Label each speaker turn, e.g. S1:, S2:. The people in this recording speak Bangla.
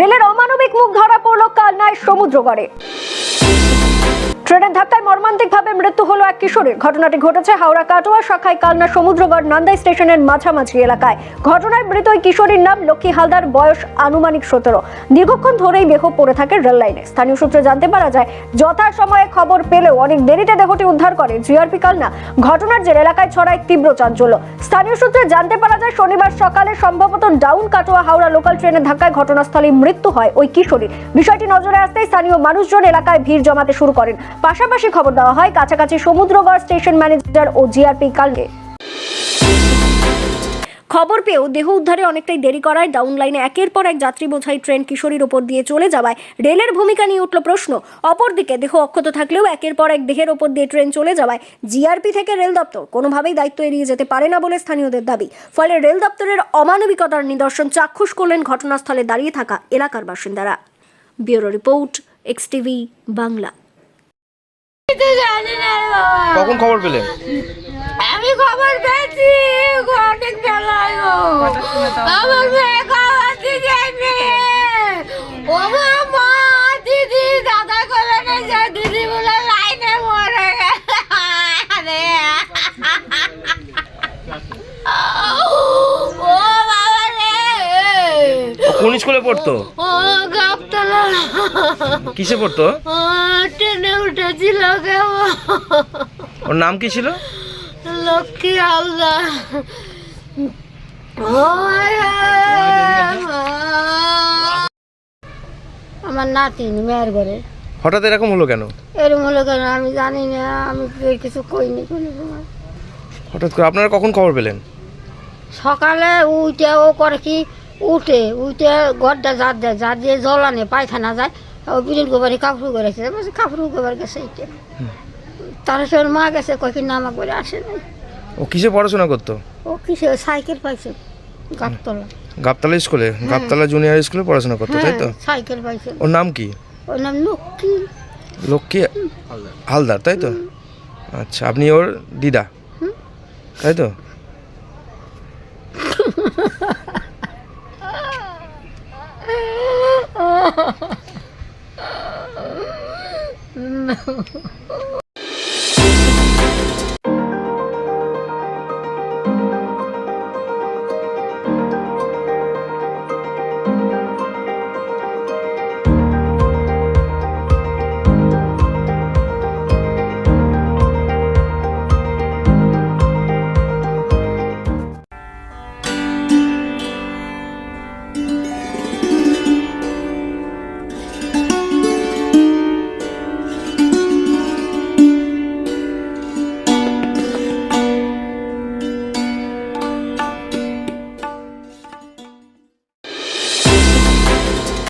S1: রেলের অমানবিক মুখ ধরা পড়ল কালনায় সমুদ্রগড়ে। ট্রেনের ধাক্কায় মর্মান্তিকভাবে মৃত্যু হলো এক কিশোরের। ঘটনাটি ঘটেছে হাওড়া কাটোয়া শাখায় কালনা সমুদ্রগড় নান্দাই স্টেশনের মাঝামাঝি এলাকায়। ঘটনায় মৃত ওই কিশোরীর নাম লক্ষ্মী হালদার, বয়স আনুমানিক সতেরো। দীর্ঘক্ষণ ধরেই দেহ পড়ে থাকে রেল লাইনে। স্থানীয় সূত্রে জানতে পারা যায়, যথাসময়ে খবর পেলেও অনেক দেরিতে দেহটি উদ্ধার করে জিআরপি কালনা। ঘটনার জের এলাকায় ছড়ায় তীব্র চাঞ্চল্য। স্থানীয় সূত্রে জানতে পারা যায়, শনিবার সকালে সম্ভবত ডাউন কাটোয়া হাওড়া লোকাল ট্রেনের ধাক্কায় ঘটনাস্থলে মৃত্যু হয় ওই কিশোরীর। বিষয়টি নজরে আসতেই স্থানীয় মানুষজন এলাকায় ভিড় জমাতে শুরু করেন। পাশাপাশি খবর দেওয়া হয় কাছাকাছি সমুদ্রগড় স্টেশন ম্যানেজার ও জিআরপি কালকে। খবর পেয়েও দেহ উদ্ধারে অনেকটাই দেরি করায় ডাউন লাইনে একের পর এক যাত্রী বোঝাই ট্রেন কিশোরীর ওপর দিয়ে চলে যাওয়ায় রেলের ভূমিকা নিয়ে উঠল প্রশ্ন। অপরদিকে দেহ অক্ষত থাকলেও একের পর এক দেহের ওপর দিয়ে ট্রেন চলে যাওয়ায় জিআরপি থেকে রেল দপ্তর কোনোভাবেই দায়িত্ব এড়িয়ে যেতে পারে না বলে স্থানীয়দের দাবি। ফলে রেল দপ্তরের অমানবিকতার নিদর্শন চাক্ষুষ করলেন ঘটনাস্থলে দাঁড়িয়ে থাকা এলাকার বাসিন্দারা। Bureau report, X Bangla.
S2: কিছু জানি না
S3: কখন খবর পেলেন
S2: আমি খবর পেয়েছি অনেক বেলায় আমার মেয়ে ও মা, দিদি দাদা করে নিয়ে দিদি বলে লাইনে মরে ও বাবা রে।
S3: কোন স্কুলে পড়তো?
S2: ও গাবতলা।
S3: কিসে পড়তো?
S2: উঠেছিল কেমন
S3: ওর নাম কি ছিল?
S2: লক্ষ্মী আল্লাহ আমার নাতিন মেয়ের ঘরে।
S3: হঠাৎ এরকম হলো কেন?
S2: এরম হলো কেন? আমি জানি না আমি কিছু কইনি কোনো সময়।
S3: হঠাৎ করে আপনারা কখন খবর পেলেন?
S2: সকালে উঠে ও করে কি? উঠে উঠে ঘরটা জাত দেয় জাত দিয়ে জল আনে পায়খানা যায়। ও বিরিন গোবারে কাপড় করেছে বলছে কাপড় গোবার গেছে এইটা। তার সঙ্গে মা গেছে কয়েকদিন নামা করে আসে নাই।
S3: ও কিসে পড়াশোনা করতো?
S2: ও কিসে সাইকেল পাইছে গাছতলা
S3: গাবতলা স্কুলে? গাবতলা জুনিয়র স্কুলে পড়াশোনা করতো তাই তো?
S2: হ্যাঁ, সাইকেল পাইছে।
S3: ওর নাম কি?
S2: ওর নাম লক্ষ্মী।
S3: লক্ষ্মী হালদার তাই তো? আচ্ছা আপনি ওর দিদা তাই তো? no.